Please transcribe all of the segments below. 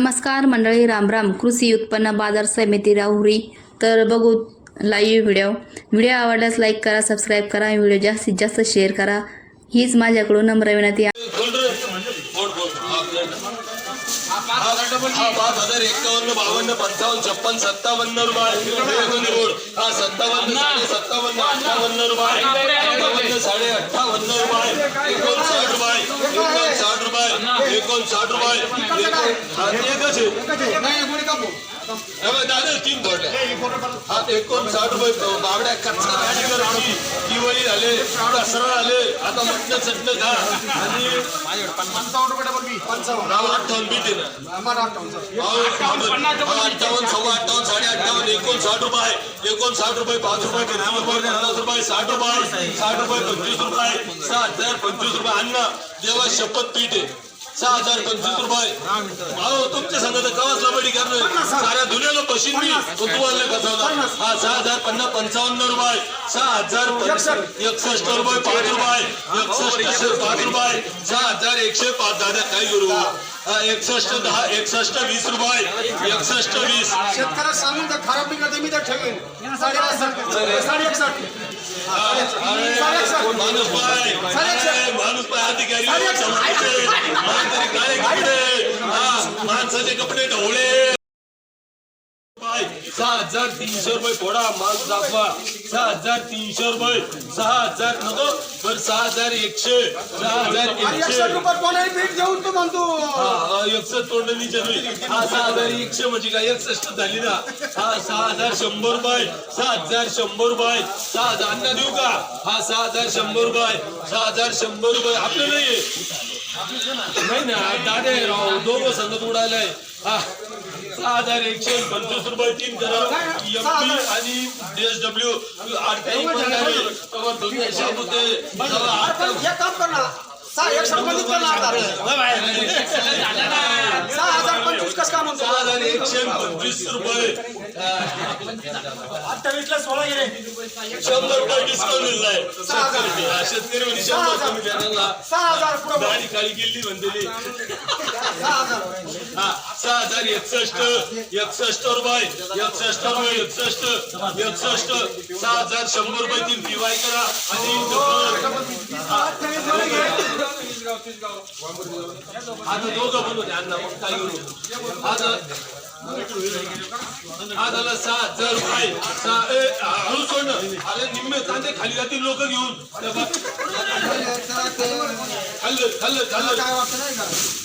नमस्कार मंडळी रामराम कृषी उत्पन्न बाजार समिती राहुरी तर बघू लाईव्ह व्हिडिओ व्हिडिओ आवडल्यास लाईक करा सबस्क्राईब करा व्हिडिओ जास्तीत जास्त शेअर करा हीच माझ्याकडून नम्र विनंती पाच हजार एक्कावन्न बावन्न पंचावन्न छप्पन सत्तावन्न रुपये सत्तावन्न सत्तावन्न अठ्ठावन्न रुपये अठ्ठावन्न साडे अठ्ठावन्न रुपये एकोणसाठ रुपये एकोणसाठ रुपये एकोणसाठ रुपये एकोण- हा, एकच आहे हे बघ, दादा तीन बोलले हा एकोणसाठ रुपये बावड्या कच्चा गाडी करायची दिवाळी झाले दसरा आले आता म्हटलं चटणं खा आणि राव अठ्ठावन्न बीट आहे ना अहो, अठ्ठावन्न सव्वा अठ्ठावन्न साडे अठ्ठावन्न एकोणसाठ रुपये एकोणसाठ रुपये पाच रुपये किती रुपये पन्नास रुपये साठ रुपये साठ रुपये पंचवीस रुपये सहा हजार पंचवीस रुपये अन्न देवा शपथ पीठ आहे सहा हजार पंचवीस रुपये. अहो तुमच्या संघ तर कवाच लबडी करणार साऱ्या दुनियाला पशीन मी. तुम्हाला फसवणार हा सहा हजार पन्नास पंचावन्न रुपये. सहा हजार एकसष्ट. रुपये पाच रुपये. एकसष्ट पाच रुपये. सहा हजार एकशे पाच. दादा काय हा, एकसष्ट दहा एकसष्ट वीस रुपये. एकसष्ट वीस. शेतकऱ्याला सांगून तर खराब निघालं मी तर ठेवीन. साडे एकसष्ट साडे एकसष्ट अरे, माणूस पाय. अधिकारी माणसाचे कपडे हा, माणसाचे कपडे ढवळे. सहा हजार तीनशे रुपये फोडा माल दाखवा सहा हजार तीनशे रुपये सहा हजार नको बर सहा हजार एकशे सहा हजार एकशे एकसष्ट हा तोंडणी हा सहा हजार एकशे म्हणजे काय एकसष्ट झाली ना हा सहा हजार शंभर रुपये सहा हजार शंभर रुपये सहा हजार देऊ का हा सहा हजार शंभर रुपये सहा हजार शंभर रुपये आपलं नाही नाही ना दादे राव दोघं संगत उडालाय हा सहा हजार एकशे पंचवीस रुपये तीन करा आणि आठ काही पण होते. तेव्हा आठ एक काम कर ना. सहा ना आता. सहा हजार पंचवीस कसं काय म्हणतो एकशे पंचवीस रुपये. अठ्ठावीसला सोळा गेले शंभर रुपये डिस्काउंट दिलाय. शेतकरी म्हणजे शंभर कमी देण्याला सहा हजार पुढे गाडी खाली गेली म्हणतेली. सहा हजार. सहा हजार एकसष्ट. एकसष्ट रुपये एकसष्ट रुपये एकसष्ट. एकसष्ट. सहा हजार शंभर रुपये तीन पीवाय करा. आणि पण होते अण्णा मग काय सहा हजार रुपये सहा ए, हळू सोड निम्मे तांदे खाली जातील लोक घेऊन. त्या बघ. खाल्लं खाल्लं खाल्लं. काय वाटतं नाही का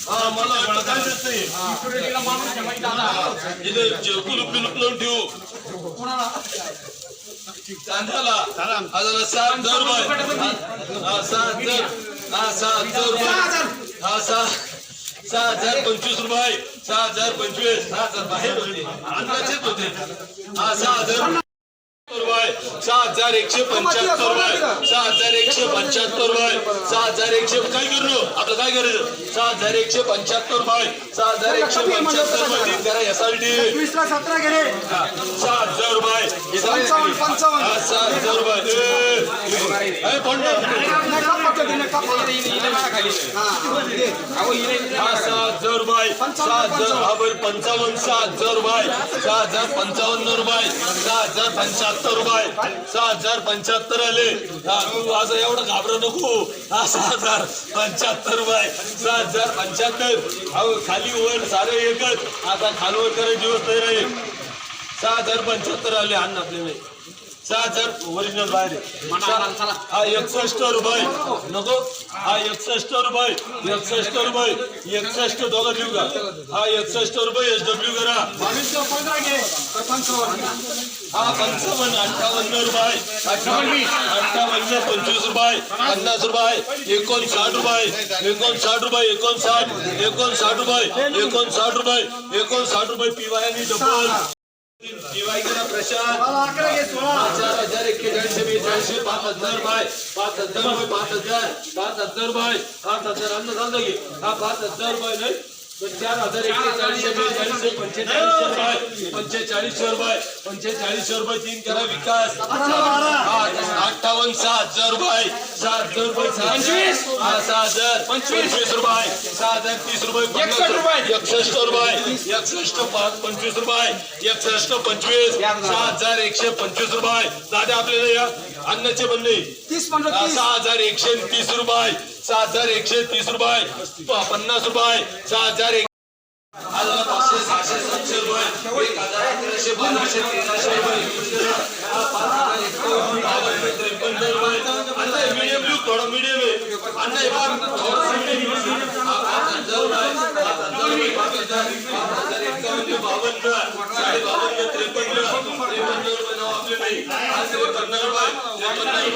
हा मला काय इथे जे कुलूप बिलूप लावून ठेवू. झाला सहा हजार रुपये हा, सहा हजार हा सहा हजार. रुपये हा सहा. सहा हजार पंचवीस रुपये. सहा हजार पंचवीस. सहा हजार बाहेर होते. अंदाजेच होते. हा सहा हजार. रुपये सहा हजार एकशे पंच्याहत्तर रुपये सहा हजार एकशे पंच्याहत्तर रुपये सहा हजार एकशे काय करू आपलं काय करायचं सहा हजार एकशे पंच्याहत्तर रुपये सहा हजार एकशे पंच्याहत्तर रुपये तीन करा वीसला सतरा गेले सहा हजार रुपये. हा, सहा हजार रुपये हा. हा सहा हजार सहा हजार हा पंचावन्न सहा हजार रुपये सहा हजार पंचावन्न रुपये सहा हजार पंच्याहत्तर रुपये सहा हजार पंच्याहत्तर आले. हा असं एवढं घाबरू नको. हा सहा हजार पंच्याहत्तर बाय. सहा हजार पंच्याहत्तर. अहो खाली वर सारे एकच. आता खालवर करायची दिवस तयार आहे सहा हजार पंच्याहत्तर आले अन्न आपल्याला. सहा हजार ओरिजिनल बाहेर हा एकसष्ट रुपये नको हा एकसष्ट रुपये एकसष्ट रुपये एकसष्ट डॉलर देऊ का हा एकसष्ट रुपये एस डब्ल्यू करा हा पंचावन्न अठ्ठावन्न रुपये अठ्ठावन्न अठ्ठावन्न पंचवीस रुपये पन्नास रुपये एकोणसाठ रुपये एकोणसाठ रुपये एकोणसाठ एकोणसाठ रुपये एकोणसाठ रुपये एकोणसाठ रुपये पिवायनी डबल पिवाय करा प्रशांत. चार हजार एक्केचाळीसशे बेचाळीसशे पाच हजार बाय पाच हजार रुपये पाच हजार पाच हजार रुपये पाच हजार झालं की. हा पाच हजार रुपये नाही चार हजार पंचेचाळीसशे रुपये. पंचेचाळीसशे रुपये तीन करा विकास. अठ्ठावन्न सहा हजार रुपये. सहा हजार रुपये हा, सहा हजार. पंचवीस. रुपये. सहा हजार तीस रुपये. एकसष्ट रुपये. एकसष्ट रुपये. एकसष्ट पाच पंचवीस रुपये. एकसष्ट पंचवीस. सहा हजार एकशे पंचवीस रुपये. दादा आपल्याला या अन्नाचे बनले. तीस. सहा हजार एकशे तीस रुपये. सहा हजार एकशे तीस रुपये. पन्नास रुपये. सहा हजार एक हजार पाचशे सहाशे सातशे रुपये. एक हजार अकराशे बाराशे तेराशे रुपये. त्रेपन्न रुपये अण्णा मीडियम लिहू, थोडं आहे. अण्णा हे रुपये, बावन्न, त्रेपन्न, त्रेपन्न रुपये नाव आपले नाही. त्रेपन्न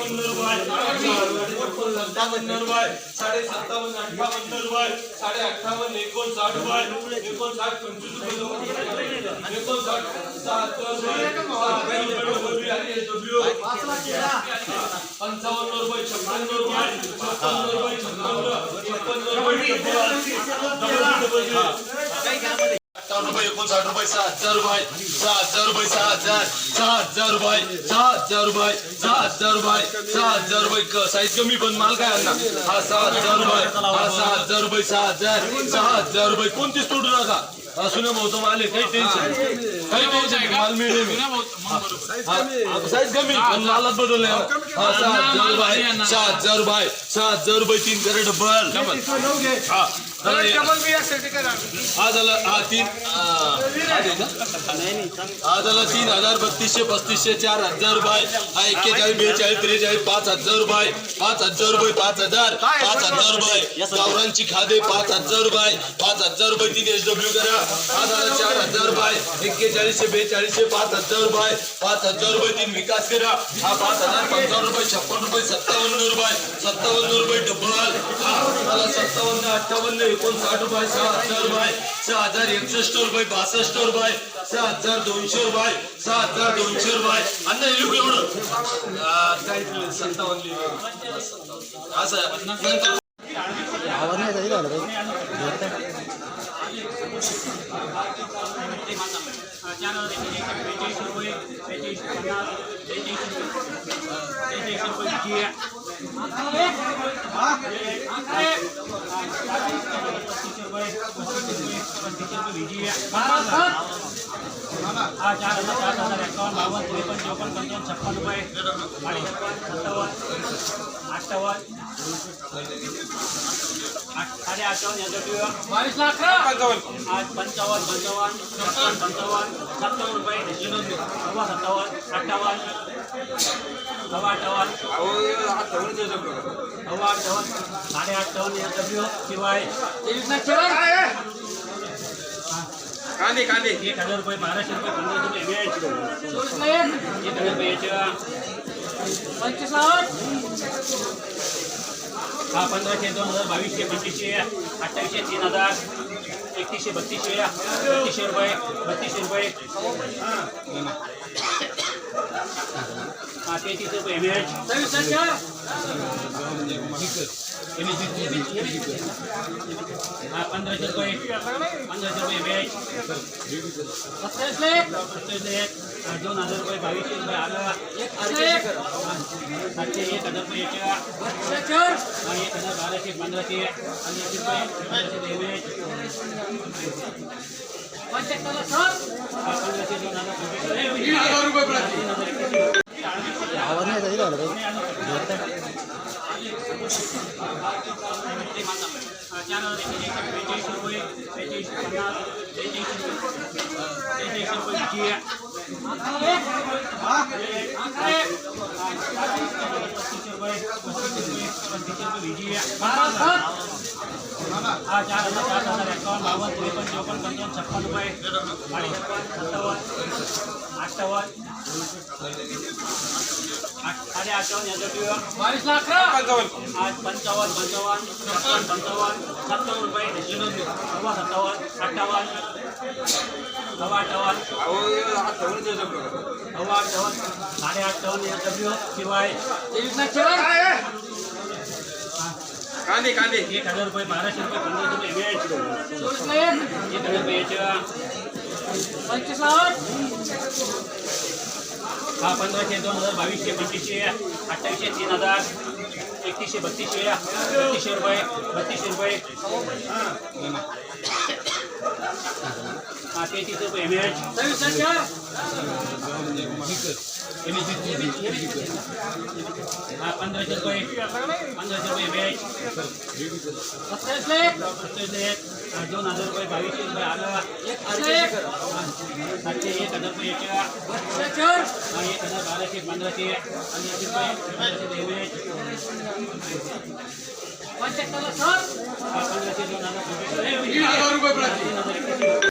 रुपये रुपये, पंचावन्न, छप्पन्न, रुपये, सत्तावन्न रुपये, साडे सत्तावन्न, अठ्ठावन्न रुपये, साडे अठ्ठावन्न, एकोणसाठ रुपये, एकोणसाठ, पंचवीस रुपये, एकोणसाठ, रुपये, पंचावन्न रुपये छप्पन्न रुपये छप्पन्न रुपये छप्पन्न छप्पन्न रुपये अठ्ठावन्न रुपये एकोणसाठ रुपये सहा हजार रुपये सहा हजार रुपये सहा हजार सहा हजार रुपये सहा हजार रुपये सहा हजार रुपये सहा हजार रुपये साईज कमी पण माल काय आणला हा सहा हजार रुपये हा सहा हजार रुपये सहा हजार सहा हजार रुपये कोणतीच तोडू नका असू नये भाऊ माल आहे काही टेन्शन काही टेन्शन नाही, माल मिळेल साईज कमी पण मालात बदल हा सहा हजार रुपये सहा हजार रुपये सहा हजार रुपये तीन करे डबल हा चला ये. हा झालं हा तीन. तीन हजार बत्तीसशे पस्तीसशे चार हजार रुपये. हा एक्केचाळीस बेचाळीस त्रेचाळीस पाच हजार रुपये. पाच हजार रुपये पाच हजार. पाच हजार रुपये. गावरांची खादे पाच हजार रुपये. पाच हजार रुपये तीन एस डब्ल्यू करा. हा झालं चार हजार रुपये. एक्केचाळीसशे बेचाळीसशे पाच हजार रुपये. पाच हजार रुपये तीन विकास करा. हा पाच हजार पंचावन्न रुपये छप्पन रुपये सत्तावन्न रुपये. सत्तावन्न रुपये डबल हा मला सत्तावन्न अठ्ठावन्न एकोणसाठ रुपये सहा हजार रुपये सहा हजार एकसष्ट रुपये बासष्ट रुपये सहा हजार दोनशे रुपये सहा हजार दोनशे रुपये अन्न लिहू एवढं काय लिहिलं? सत्तावन्न लिहिलं. सत्तावन्न. असं नंतर चार हजार एकशे बेचाळीस रुपये बेचाळीस पन्नास बेचाळीस रुपये जिया रुपये पस्तीस रुपये पस्तीस रुपये विजिया हा चार हजार सात हजार एकावन्न बावन्न त्रेपन्न चौपन्न पंचावन्न छप्पन रुपये साडे छप्पन सत्तावन्न अठ्ठावन्न आठ- साडे अठ्ठावन्न याचं आज पंचावन्न पंचावन्न छप्पन पंचावन्न सत्तावन्न रुपये सव्वा सत्तावन्न अठ्ठावन्न सव्वा अठ्ठावन्न सव्वा अठ्ठावन्न साडे अठ्ठावन्न या डब्ल्यू शिवाय कांदे कांदे एक हजार रुपये बाराशे रुपये पंधराशे रुपये व्याज एक हजार रुपये याच्या हा पंधराशे दोन हजार बावीसशे पंचवीसशे अठ्ठावीसशे तीन हजार एकतीसशे बत्तीसशे बत्तीसशे रुपये बत्तीसशे रुपये. हा तेहतीस रुपये एम एच हा पंधराशे रुपये पंधराशे रुपये एम एच दोन हजार रुपये बावीस रुपये आलं सातशे एक हजार रुपये एक हजार बाराशे पंधराशे पंधराशे रुपये पंधराशे दोन हजार पंचवीस तीन हजार एकवीसशे चार हजार एकशे बेचाळीस रुपये बेचाळीस पन्नास बेचाळीस बेचाळीस रुपये जिया पस्तीस रुपये पस्तीस रुपये पस्तीस रुपये विजिया हा साडे अठ्ठावन्न याचा पिवळा बावीस लाख आठ पंचावन्न पंचावन्न छप्पन पंचावन्न सत्तावन्न रुपये. सव्वा सत्तावन्न अठ्ठावन्न सव्वा अठ्ठावन्न सव्वा अठ्ठावन्न साडे अठ्ठावन्न याचा पिवळा शिवाय. तेवीस लाख शिवाय कांदे कांदे. एक हजार रुपये बाराशे रुपये पंधराशे रुपये एक हजार रुपये याच्या पंचवीस लाख. हा पंधराशे दोन हजार बावीसशे पंचवीसशे अठ्ठावीसशे तीन हजार एकतीसशे बत्तीसशे बत्तीसशे रुपये बत्तीसशे रुपये. हा तेहतीस रुपये एम एच हा पंधराशे रुपये पंधराशे रुपये एम एच सत्तावीस लेख सत्तावीस लेख हा, दोन हजार रुपये बावीसशे रुपये आलं सातशे एक हजार रुपये याच्या हा, एक हजार बाराशे पंधराशे पंधराशे रुपये पंधराशे एम एच पंच्याहत्तर